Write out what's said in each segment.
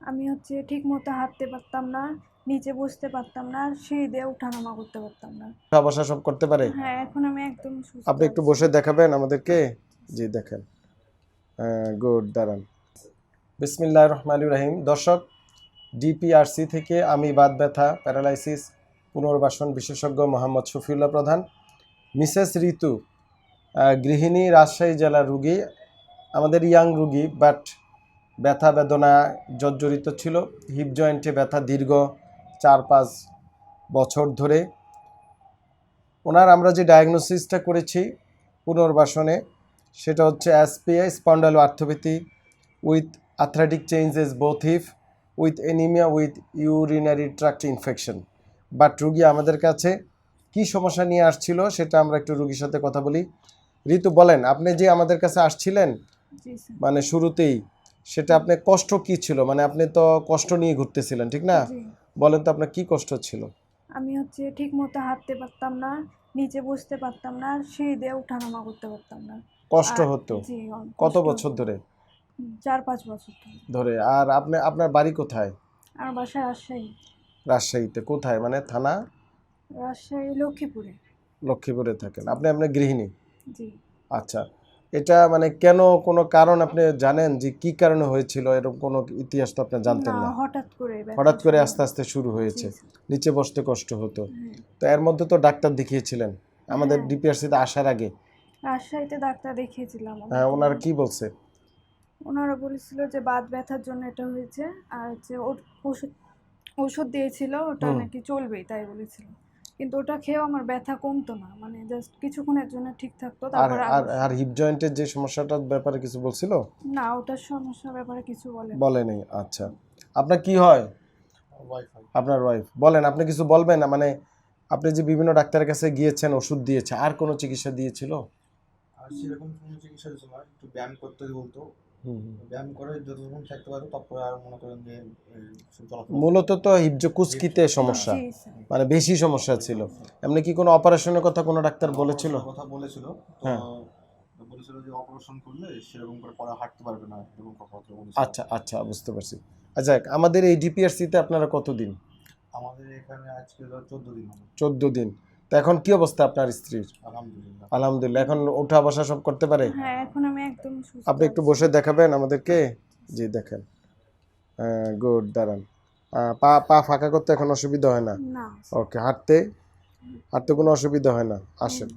আমি হচ্ছে ঠিক মতো হাঁটতে পারতাম না নিচে বসতে পারতাম না সিঁড়ি দিয়ে উঠানামা করতে পারতাম না। উঠা বসা সব করতে পারে? হ্যাঁ এখন আমি একদম সুস্থ আপনি একটু বসে দেখাবেন আমাদেরকে? জি দেখেন। গুড দাঁড়ান। বিসমিল্লাহ রহমান রাহিম। দর্শক ডিপিআরসি থেকে আমি বাত ব্যথা প্যারালাইসিস পুনর্বাসন বিশেষজ্ঞ মোহাম্মদ শফিউল্লাহ প্রধান মিসেস ঋতু গৃহিণী রাজশাহী জেলার রুগী আমাদের ইয়াং রুগী বাট ব্যথা বেদনা জর্জরিত ছিল। হিপ জয়েন্টে ব্যথা দীর্ঘ চার পাঁচ বছর ধরে। ওনার আমরা যে ডায়াগনোসিসটা করেছি পুনর্বাসনে সেটা হচ্ছে অ্যাসপিআই spondyloarthropathy with athletic changes both hip with anaemia with urinary tract infection but রুগী আমাদের কাছে কি সমস্যা নিয়ে আসছিল সেটা আমরা একটু রুগীর সাথে কথা বলি। ঋতু বলেন আপনি যে আমাদের কাছে আসছিলেন মানে শুরুতেই সেটা আপনি কষ্ট কি ছিল? মানে আপনি তো কষ্ট নিয়ে ঘুরতেছিলেন ঠিক না? বলেন তো আপনার কি কষ্ট ছিল? আমি হচ্ছে ঠিক মতো হাঁটতে পারতাম না নিচে বসতে পারতাম না সিঁড়ি দিয়ে উঠানামা করতে পারতাম না। কষ্ট হতো? কত বছর ধরে? চার পাঁচ বছর ধরে। আর আপনি আপনার বাড়ি কোথায়? আর বাসা রাজশাহী। রাজশাহীতে। কোথায়? মানে থানা? রাজশাহী লক্ষ্মীপুরে। লক্ষ্মীপুরে থাকেন। আপনি আপনার গৃহিণী? জি। আচ্ছা। এটা মানে কেন কোনো কারণ আপনি জানেন যে কি কারণে হয়েছিল? এরকম কোনো ইতিহাস তো আপনি জানতেন না হঠাৎ করে হঠাৎ করে আস্তে আস্তে শুরু হয়েছে। নিচে বসতে কষ্ট হতো। হ্যাঁ। তো এর মধ্যে তো ডাক্তার দেখিয়েছিলেন। আমাদের হ্যাঁ। ডিপিআরসিতে আসার আগে। রাজশাহীতে ডাক্তার দেখিয়েছিলাম হ্যাঁ। ওনারা কি বলছে? ওনারা বলেছিল যে বাত ব্যথার জন্য এটা হয়েছে আর যে ওর- ওষুধ ওষুধ দিয়েছিল ওটা নাকি চলবেই তাই বলেছিল। কিন্তু ওটা খেয়েও আমার ব্যথা কমতো না। মানে জাস্ট কিছুক্ষণের জন্য ঠিক থাকতো আর তারপর আর আর হিপ জয়েন্টের যে সমস্যাটার ব্যাপারে কিছু বলছিল? না ওটার সমস্যার ব্যাপারে কিছু বলে বলে নেই আচ্ছা। আপনার কি হয়? আপনার ওয়াইফ বলেন আপনি কিছু বলবেন? না মানে আপনি যে বিভিন্ন ডাক্তারের কাছে গিয়েছেন ওষুধ দিয়েছে আর কোনো চিকিৎসা দিয়েছিল? আর সেরকম কোনো চিকিৎসা দিচ্ছে না একটু ব্যায়াম করতে বলতো। ব্যায়াম করে যতক্ষণ থাকতে পারতো তারপরে আর মনে করেন যে মূলত তো হিপজ কুচকিতে সমস্যা। মানে বেশি সমস্যা ছিল। এমনি কি কোনো অপারেশনের কথা কোনো ডাক্তার বলেছিল? কথা বলেছিল। হ্যাঁ। বলেছিল যে অপারেশন করলে সেরকম করে পরে হাঁটতে পারবে না এরকম কথা আচ্ছা আচ্ছা বুঝতে পারছি। আচ্ছা আমাদের এই ডিপিআরসিতে আপনারা কতদিন? আমাদের এখানে আজকে চোদ্দ দিন চোদ্দ দিন। তো এখন কি অবস্থা আপনার স্ত্রীর? আলহামদুলিল্লাহ। আলহামদুলিল্লাহ। এখন ওঠা বসা সব করতে পারে? হ্যাঁ এখন আমি একদম সুস্থ আপনি একটু বসে দেখাবেন আমাদেরকে? জি দেখেন। গুড দাঁড়ান। পা পা ফাঁকা করতে এখন অসুবিধা হয় না? না। ওকে হাঁটতে? হাঁটতে কোনো অসুবিধা হয় না? আসেন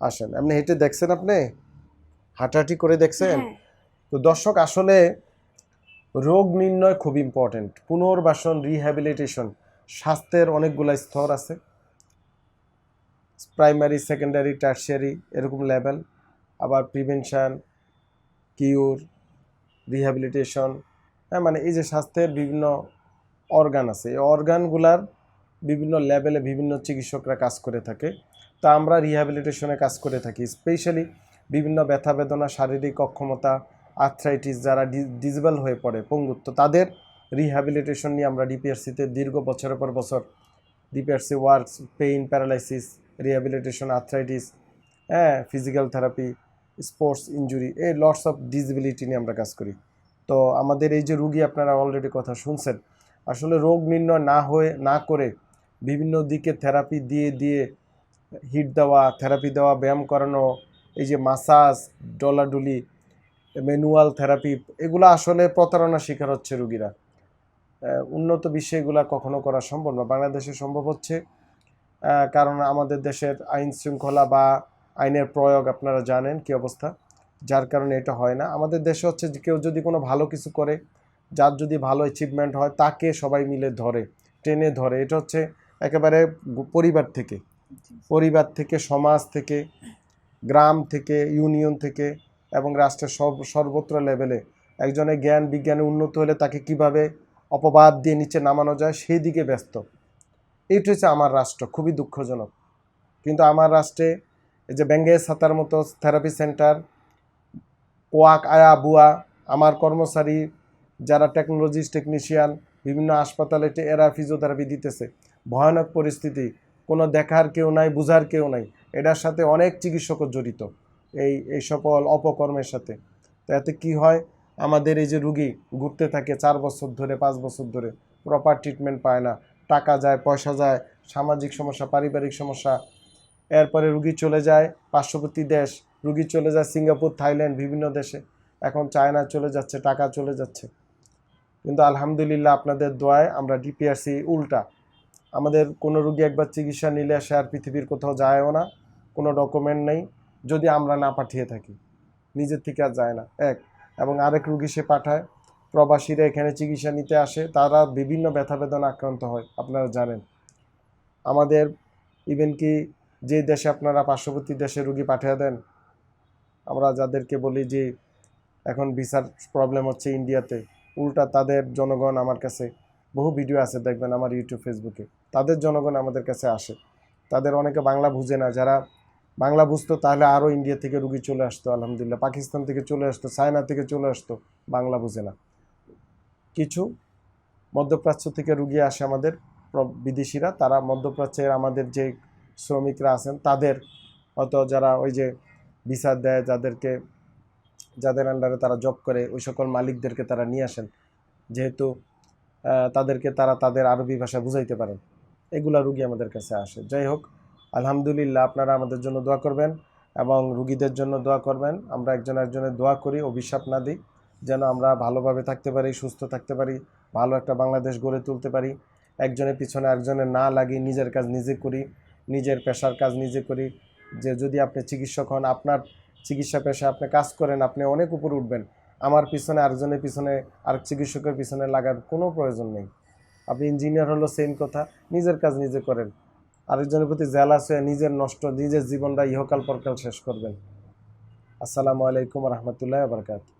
আসেন। আপনি হেঁটে দেখছেন আপনি? হাঁটাহাঁটি করে দেখছেন? হ্যাঁ। তো দর্শক আসলে রোগ নির্ণয় খুব ইম্পর্ট্যান্ট পুনর্বাসন রিহ্যাবিলিটেশন স্বাস্থ্যের অনেকগুলো স্তর আছে। প্রাইমারি, সেকেন্ডারি, টার্সিয়ারি এরকম লেভেল। আবার প্রিভেনশন, কিউর, রিহ্যাবিলিটেশন হ্যাঁ মানে এই যে স্বাস্থ্যের বিভিন্ন অর্গান আছে, এই অর্গানগুলার বিভিন্ন লেভেলে বিভিন্ন চিকিৎসকরা কাজ করে থাকে। তা আমরা রিহ্যাবিলিটেশনে কাজ করে থাকি, স্পেশালি বিভিন্ন ব্যথা বেদনা, শারীরিক অক্ষমতা, আর্থ্রাইটিস যারা ডিজেবল হয়ে পড়ে, পঙ্গুত্ব, তাদের রিহ্যাবিলিটেশন নিয়ে আমরা ডিপিআরসিতে দীর্ঘ বছরের পর বছর, DPRC works, pain, paralysis rehabilitation arthritis হ্যাঁ ফিজিক্যাল থেরাপি স্পোর্টস ইনজুরি এই লটস অফ ডিসেবিলিটি নিয়ে আমরা কাজ করি। তো আমাদের এই যে রুগী আপনারা অলরেডি কথা শুনছেন, আসলে রোগ নির্ণয় না হয়ে, না করে বিভিন্ন দিকে থেরাপি দিয়ে দিয়ে হিট দেওয়া থেরাপি দেওয়া, ব্যায়াম করানো, এই যে মাসাজ ডলাডুলি ম্যানুয়াল থেরাপি এগুলো আসলে প্রতারণা শিকার হচ্ছে রুগীরা। উন্নত বিশ্বে কখনো করা সম্ভব না। বাংলাদেশে সম্ভব হচ্ছে কারণ আমাদের দেশের আইন শৃঙ্খলা বা আইনের প্রয়োগ আপনারা জানেন কি অবস্থা। যার কারণে এটা হয় না। আমাদের দেশে হচ্ছে কেউ যদি কোনো ভালো কিছু করে, যার যদি ভালো অ্যাচিভমেন্ট হয়, তাকে সবাই মিলে ধরে, টেনে ধরে। এটা হচ্ছে একেবারে পরিবার থেকে। পরিবার থেকে, সমাজ থেকে, গ্রাম থেকে, ইউনিয়ন থেকে এবং রাষ্ট্রের সব, সর্বত্র লেভেলে একজনের জ্ঞান, বিজ্ঞানে উন্নত হলে তাকে কীভাবে অপবাদ দিয়ে নিচে নামানো যায়, সেই দিকে ব্যস্ত। এইটা হচ্ছে আমার রাষ্ট্র, খুবই দুঃখজনক। কিন্তু আমার রাষ্ট্রে এই যে ব্যাঙ্গে সাতার মতো থেরাপি সেন্টার ওয়াক, আয়া, বুয়া, আমার কর্মচারী যারা টেকনোলজিস্ট টেকনিশিয়ান বিভিন্ন হাসপাতালে এরা ফিজিওথেরাপি দিতেছে। ভয়ানক পরিস্থিতি, কোনো দেখার কেউ নাই, বুঝার কেউ নাই। এটার সাথে অনেক চিকিৎসকও জড়িত এই এই সকল অপকর্মের সাথে। তো এতে কি হয়? আমাদের এই যে রুগী ঘুরতে থাকে চার বছর ধরে, পাঁচ বছর ধরে প্রপার ট্রিটমেন্ট পায় না। টাকা যায়, পয়সা যায়, সামাজিক সমস্যা, পারিবারিক সমস্যা। এরপরে রুগী চলে যায় পার্শ্ববর্তী দেশ, রুগী চলে যায় সিঙ্গাপুর, থাইল্যান্ড, বিভিন্ন দেশে। এখন চায়না চলে যাচ্ছে, টাকা চলে যাচ্ছে। কিন্তু আলহামদুলিল্লাহ আপনাদের দোয়ায় আমরা ডিপিআরসি উল্টা। আমাদের কোনো রুগী একবার চিকিৎসা নিলে সে আর পৃথিবীর কোথাও যায়ও না, কোনো ডকুমেন্ট নেই, যদি আমরা না পাঠিয়ে থাকি। নিজের থেকে আর যায় না। এক, এবং আরেক রুগী সে পাঠায় প্রবাসীরা এখানে চিকিৎসা নিতে আসে, তারা বিভিন্ন ব্যথা বেদনা আক্রান্ত হয়, আপনারা জানেন। আমাদের ইভেন কি যে দেশে আপনারা পার্শ্ববর্তী দেশে রুগী পাঠিয়ে দেন, আমরা যাদেরকে বলি যে এখন ভিসার প্রবলেম হচ্ছে ইন্ডিয়াতে উল্টা তাদের জনগণ আমার কাছে, বহু ভিডিও আছে দেখবেন আমার ইউটিউব ফেসবুকে তাদের জনগণ আমাদের কাছে আসে। তাদের অনেকে বাংলা বুঝে না, যারা বাংলা বুঝতো তাহলে আরও ইন্ডিয়া থেকে রুগী চলে আসতো, আলহামদুলিল্লাহ। পাকিস্তান থেকে চলে আসতো, চায়না থেকে চলে আসতো, বাংলা বুঝে না। কিছু মধ্যপ্রাচ্য থেকে রুগী আসে আমাদের বিদেশিরা। তারা মধ্যপ্রাচ্যের আমাদের যে শ্রমিকরা আছেন, তাদের হয়তো যারা ওই যে ভিসা দেয়, যাদেরকে, যাদের আন্ডারে তারা জব করে, ওই সকল মালিকদেরকে তারা নিয়ে আসেন। যেহেতু তাদেরকে তারা তাদের আরবি ভাষা বুঝাইতে পারেন। এগুলা রুগী আমাদের কাছে আসে। যাই হোক, আলহামদুলিল্লাহ আপনারা আমাদের জন্য দোয়া করবেন এবং রুগীদের জন্য দোয়া করবেন। আমরা একজন একজনের দোয়া করি, অভিশাপ না দিই। যেন আমরা ভালোভাবে থাকতে পারি, সুস্থ থাকতে পারি, ভালো একটা বাংলাদেশ গড়ে তুলতে পারি। একজনের পিছনে একজনের না লাগি নিজের কাজ নিজে করি, নিজের পেশার কাজ নিজে করি। যে যদি আপনি চিকিৎসক হন, আপনার চিকিৎসা পেশায় আপনি কাজ করেন, আপনি অনেক উপরে উঠবেন। আমার পিছনে আরেকজনের পিছনে আর চিকিৎসকের পিছনে লাগার কোনো প্রয়োজন নেই। আপনি ইঞ্জিনিয়ার হলো সেম কথা, নিজের কাজ নিজে করেন। আরেকজনের প্রতি জেলাস হয়ে নিজের নষ্ট, নিজের জীবনটা ইহকাল পরকাল শেষ করবেন। আসসালামু আলাইকুম রহমতুল্লাহ বরকাত